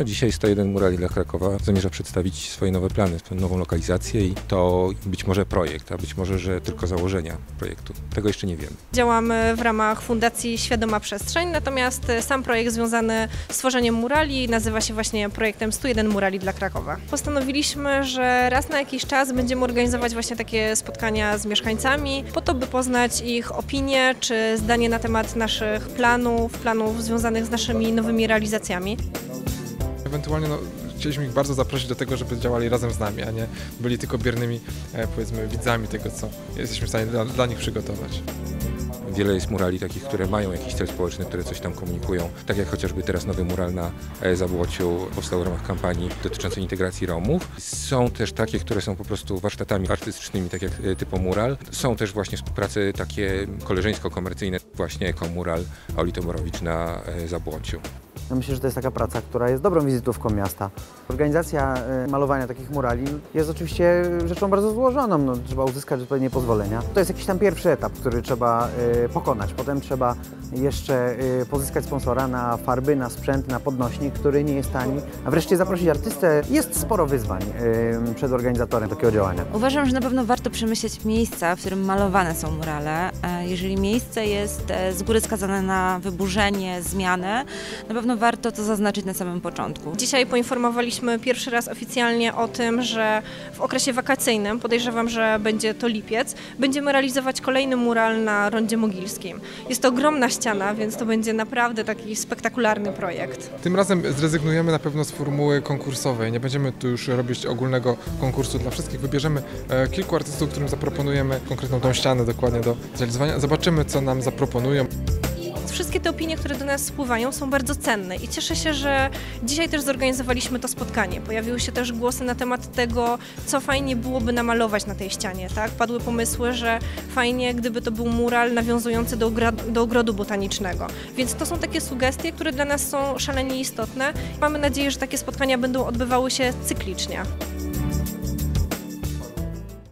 No dzisiaj 101 Murali dla Krakowa zamierza przedstawić swoje nowe plany, nową lokalizację i to być może projekt, a być może, że tylko założenia projektu. Tego jeszcze nie wiemy. Działamy w ramach Fundacji Świadoma Przestrzeń, natomiast e, sam projekt związany z tworzeniem murali nazywa się właśnie projektem 101 Murali dla Krakowa. Postanowiliśmy, że raz na jakiś czas będziemy organizować właśnie takie spotkania z mieszkańcami, po to, by poznać ich opinie czy zdanie na temat naszych planów, planów związanych z naszymi nowymi realizacjami. Ewentualnie no, chcieliśmy ich bardzo zaprosić do tego, żeby działali razem z nami, a nie byli tylko biernymi, e, powiedzmy, widzami tego, co jesteśmy w stanie dla, dla nich przygotować. Wiele jest murali takich, które mają jakiś cel społeczny, które coś tam komunikują. Tak jak chociażby teraz nowy mural na e, Zabłociu powstał w ramach kampanii dotyczącej integracji Romów. Są też takie, które są po prostu warsztatami artystycznymi, tak jak e, typu mural. Są też właśnie współprace takie koleżeńsko-komercyjne, właśnie ekomural Oli Tomorowicz na Zabłociu. Ja myślę, że to jest taka praca, która jest dobrą wizytówką miasta. Organizacja e, malowania takich murali jest oczywiście rzeczą bardzo złożoną. No, trzeba uzyskać odpowiednie pozwolenia. To jest jakiś tam pierwszy etap, który trzeba e, pokonać. Potem trzeba jeszcze e, pozyskać sponsora na farby, na sprzęt, na podnośnik, który nie jest tani. A wreszcie zaprosić artystę. Jest sporo wyzwań przed organizatorem takiego działania. Uważam, że na pewno warto przemyśleć miejsca, w którym malowane są murale. E, Jeżeli miejsce jest e, z góry skazane na wyburzenie, zmianę, na pewno warto to zaznaczyć na samym początku. Dzisiaj poinformowaliśmy pierwszy raz oficjalnie o tym, że w okresie wakacyjnym, podejrzewam, że będzie to lipiec, będziemy realizować kolejny mural na Rondzie Mogilskim. Jest to ogromna ściana, więc to będzie naprawdę taki spektakularny projekt. Tym razem zrezygnujemy na pewno z formuły konkursowej. Nie będziemy tu już robić ogólnego konkursu dla wszystkich. Wybierzemy e, kilku artystów, którym zaproponujemy konkretną tą ścianę dokładnie do zrealizowania. Zobaczymy, co nam zaproponują. Wszystkie te opinie, które do nas spływają, są bardzo cenne i cieszę się, że dzisiaj też zorganizowaliśmy to spotkanie. Pojawiły się też głosy na temat tego, co fajnie byłoby namalować na tej ścianie. Tak? Padły pomysły, że fajnie, gdyby to był mural nawiązujący do, do ogrodu botanicznego. Więc to są takie sugestie, które dla nas są szalenie istotne. Mamy nadzieję, że takie spotkania będą odbywały się cyklicznie.